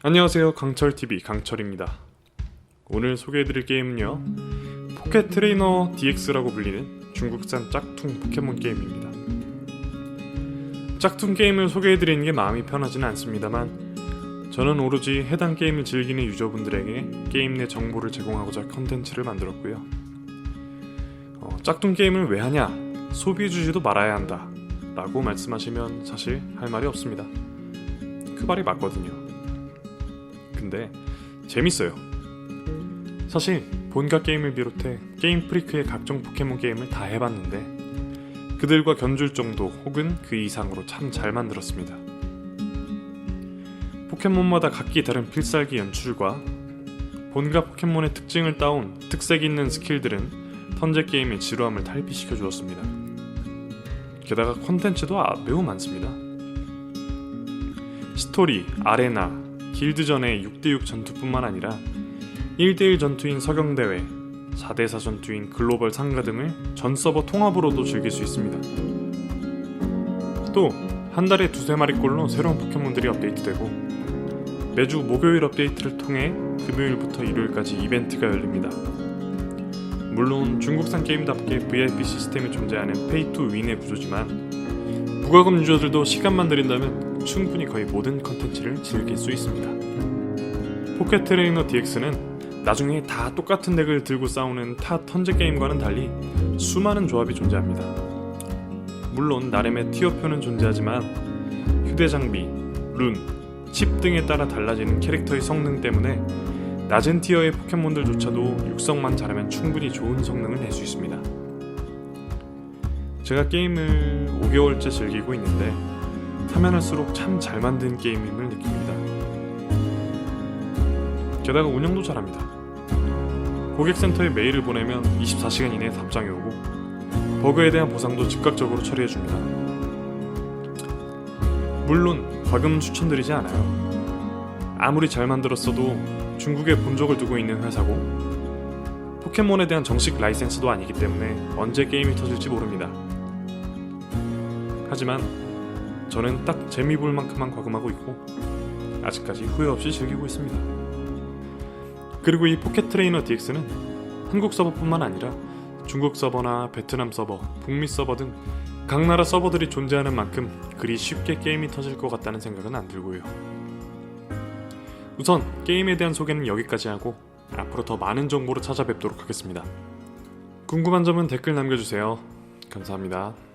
안녕하세요. 강철TV 강철입니다. 오늘 소개해드릴 게임은요 포켓 트레이너 DX라고 불리는 중국산 짝퉁 포켓몬 게임입니다. 짝퉁 게임을 소개해드리는 게 마음이 편하지는 않습니다만 저는 오로지 해당 게임을 즐기는 유저분들에게 게임 내 정보를 제공하고자 컨텐츠를 만들었고요. 어, 짝퉁 게임을 왜 하냐? 소비해주지도 말아야 한다. 라고 말씀하시면 사실 할 말이 없습니다. 그 말이 맞거든요 근데 재밌어요. 사실 본가 게임을 비롯해 게임 프리크의 각종 포켓몬 게임을 다 해봤는데 그들과 견줄 정도 혹은 그 이상으로 참 잘 만들었습니다. 포켓몬마다 각기 다른 필살기 연출과 본가 포켓몬의 특징을 따온 특색 있는 스킬들은 턴제 게임의 지루함을 탈피시켜 주었습니다. 게다가 콘텐츠도 아- 매우 많습니다. 스토리, 아레나, 길드전의 6대6 전투뿐만 아니라 1대1 전투인 서경대회, 4대4 전투인 글로벌 상가 등을 전 서버 통합으로도 즐길 수 있습니다. 또 한 달에 두세 마리꼴로 새로운 포켓몬들이 업데이트되고 매주 목요일 업데이트를 통해 금요일부터 일요일까지 이벤트가 열립니다. 물론 중국산 게임답게 VIP 시스템이 존재하는 페이 투 윈의 구조지만 무과금 유저들도 시간만 들인다면 충분히 거의 모든 컨텐츠를 즐길 수 있습니다. 포켓 트레이너 DX는 나중에 다 똑같은 덱을 들고 싸우는 타 턴제 게임과는 달리 수많은 조합이 존재합니다. 물론 나름의 티어표는 존재하지만 휴대 장비, 룬, 칩 등에 따라 달라지는 캐릭터의 성능 때문에 낮은 티어의 포켓몬들조차도 육성만 잘하면 충분히 좋은 성능을 낼 수 있습니다. 제가 게임을 5개월째 즐기고 있는데 하면 할수록 참 잘 만든 게임임을 느낍니다. 게다가 운영도 잘합니다. 고객센터에 메일을 보내면 24시간 이내에 답장이 오고 버그에 대한 보상도 즉각적으로 처리해줍니다. 물론 과금 추천드리지 않아요. 아무리 잘 만들었어도 중국에 본적을 두고 있는 회사고 포켓몬에 대한 정식 라이센스도 아니기 때문에 언제 게임이 터질지 모릅니다. 하지만 저는 딱 재미 볼 만큼만 과금하고 있고 아직까지 후회 없이 즐기고 있습니다. 그리고 이 포켓 트레이너 DX는 한국 서버뿐만 아니라 중국 서버나 베트남 서버, 북미 서버 등 각 나라 서버들이 존재하는 만큼 그리 쉽게 게임이 터질 것 같다는 생각은 안 들고요. 우선 게임에 대한 소개는 여기까지 하고 앞으로 더 많은 정보를 찾아뵙도록 하겠습니다. 궁금한 점은 댓글 남겨주세요. 감사합니다.